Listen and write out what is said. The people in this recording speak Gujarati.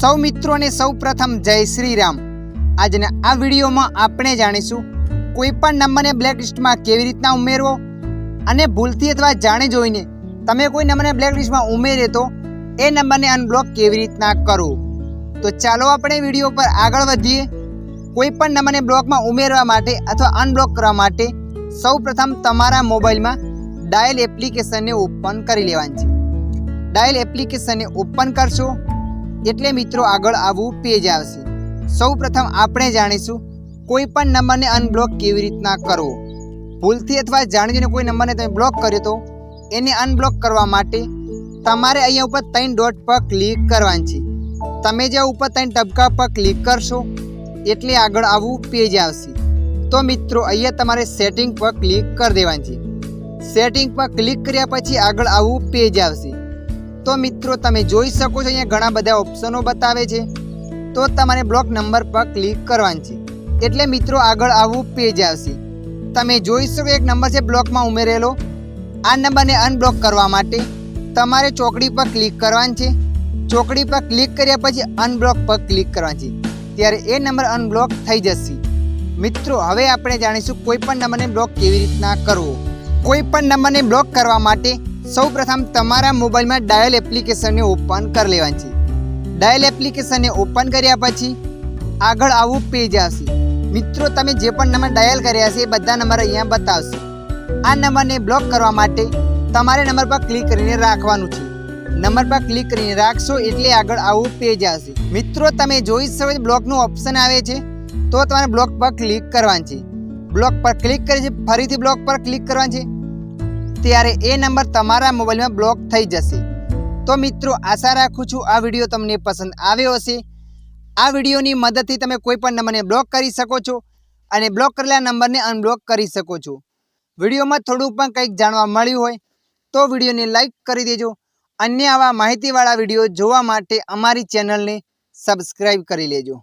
સૌ મિત્રોને સૌ પ્રથમ જય શ્રી રામ. આજના આ વિડીયોમાં આપણે જાણીશું કોઈ પણ નંબરને બ્લેકલિસ્ટમાં કેવી રીતના ઉમેરવો અને ભૂલથી અથવા જાણી જોઈને તમે કોઈ નંબરને બ્લેકલિસ્ટમાં ઉમેરે તો એ નંબરને અનબ્લોક કેવી રીતના કરવો? તો ચાલો આપણે વીડિયો પર આગળ વધીએ. કોઈ પણ નંબરને બ્લોકમાં ઉમેરવા માટે અથવા અનબ્લોક કરવા માટે સૌ પ્રથમ તમારા મોબાઈલમાં ડાયલ એપ્લિકેશનને ઓપન કરી લેવાની છે. ડાયલ એપ્લિકેશનને ઓપન કરશો. એટલે મિત્રો આગળ આવું પેજ આવશે. સૌ પ્રથમ આપણે જાણીશું કોઈ પણ નંબરને અનબ્લોક કેવી રીતના કરવો. ભૂલથી અથવા જાણીને કોઈ નંબરને તમે બ્લોક કર્યો તો એને અનબ્લોક કરવા માટે તમારે અહીંયા ઉપર ત્રણ ડોટ પર ક્લિક કરવાની છે. તમે જે ઉપર ત્રણ ટપકા પર ક્લિક કરશો એટલે આગળ આવું પેજ આવશે. તો મિત્રો અહીંયા તમારે સેટિંગ પર ક્લિક કરી દેવાની છે. સેટિંગ પર ક્લિક કર્યા પછી આગળ આવું પેજ આવશે. તો મિત્રો, તમે જોઈ શકો છો, અહીંયા ઘણા બધા ઓપ્શનો બતાવે છે. તો તમારે બ્લોક નંબર પર ક્લિક કરવાની છે. એટલે મિત્રો, આગળ આવું પેજ આવશે. તમે જોઈ શકો, એક નંબર છે બ્લોકમાં ઉમેરેલો. આ નંબરને અનબ્લોક કરવા માટે તમારે ચોકડી પર ક્લિક કરવાની છે. ચોકડી પર ક્લિક કર્યા પછી અનબ્લોક પર ક્લિક કરવાની છે. ત્યારે એ નંબર અનબ્લોક થઈ જશે. મિત્રો, હવે આપણે જાણીશું કોઈ પણ નંબરને બ્લોક કેવી રીતના કરવો. કોઈ પણ નંબરને બ્લોક કરવા માટે સૌ પ્રથમ તમારા મોબાઈલમાં ડાયલ એપ્લિકેશનને ઓપન કરી લેવાની છે. ડાયલ એપ્લિકેશનને ઓપન કર્યા પછી આગળ આવું પેજ આવશે. મિત્રો, તમે જે પણ નંબર ડાયલ કર્યા છે એ બધા નંબર અહીંયા બતાવશે. આ નંબરને બ્લોક કરવા માટે તમારે નંબર પર ક્લિક કરીને રાખવાનું છે. નંબર પર ક્લિક કરીને રાખશો એટલે આગળ આવું પેજ આવશે. મિત્રો, તમે જોઈ શકો બ્લોકનું ઓપ્શન આવે છે, તો તમારે બ્લોક પર ક્લિક કરવાનું છે. બ્લોક પર ક્લિક કરી છે ફરીથી બ્લોક પર ક્લિક કરવાનું છે. ત્યારે એ નંબર તમારા મોબાઈલમાં બ્લોક થઈ જશે. તો મિત્રો, આશા રાખું છું આ વીડિયો તમને પસંદ આવ્યો હશે. આ વિડીયોની મદદથી તમે કોઈ પણ નંબરને બ્લોક કરી શકો છો અને બ્લોક કરેલા નંબરને અનબ્લોક કરી શકો છો. વિડીયોમાં થોડું પણ કંઈક જાણવા મળ્યું હોય તો વિડીયોને લાઈક કરી દેજો. અન્ય આવા માહિતીવાળા વીડિયો જોવા માટે અમારી ચેનલને સબસ્ક્રાઈબ કરી લેજો.